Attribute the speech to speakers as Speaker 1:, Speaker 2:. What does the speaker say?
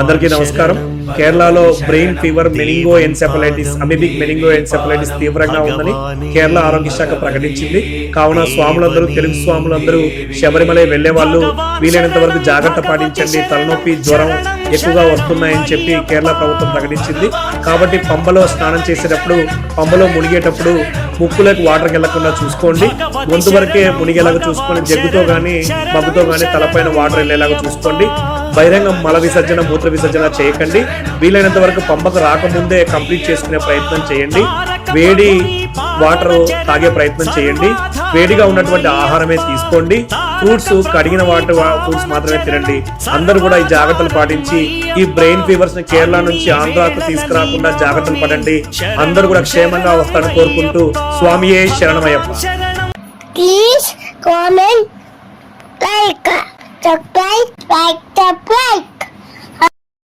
Speaker 1: అందరికీ నమస్కారం. కేరళలో brain fever meningoencephalitis amoebic meningoencephalitis తీవ్రంగా ఉందని కేరళ ఆరోగ్య శాఖ ప్రకటించింది. కావున స్వాములందరూ తెలుగు స్వాములందరూ శబరిమల వెళ్ళే వాళ్ళు వీలైనంత వరకు జాగ్రత్త పాటించండి. తలనొప్పి జ్వరం ఎక్కువగా వస్తున్నాయని చెప్పి కేరళ ప్రభుత్వం ప్రకటించింది. కాబట్టి పంబలో స్నానం చేసేటప్పుడు పంబలో మునిగేటప్పుడు ముక్కులకు వాటర్ వెళ్ళకుండా చూసుకోండి. ముందు వరకే మునిగేలాగా చూసుకొని జగ్గుతో కానీ మగ్గుతో కానీ తలపైన వాటర్ వెళ్ళేలాగా చూసుకోండి. బహిరంగ మల విసర్జన మూత్ర విసర్జన చేయకండి. వీలైనంత వరకు పంపకు రాకముందే కంప్లీట్ చేసుకునే ప్రయత్నం చేయండి. వేడి వాటర్ తాగే ప్రయత్నం చేయండి. వేడిగా ఉన్నటువంటి ఆహారమే తీసుకోండి. ఫ్రూట్స్ కడిగిన వాటి ఫ్రూట్స్ మాత్రమే తినండి. అందరూ కూడా ఈ జాగ్రత్తలు పాటించి ఈ బ్రెయిన్ ఫీవర్స్ని కేరళ నుంచి ఆంధ్రాకు తీసుకురాకుండా జాగ్రత్తలు పడండి. అందరూ కూడా క్షేమంగా వస్తారని కోరుకుంటూ స్వామియే శరణమయ్యప్ప.
Speaker 2: the bike, like the bike.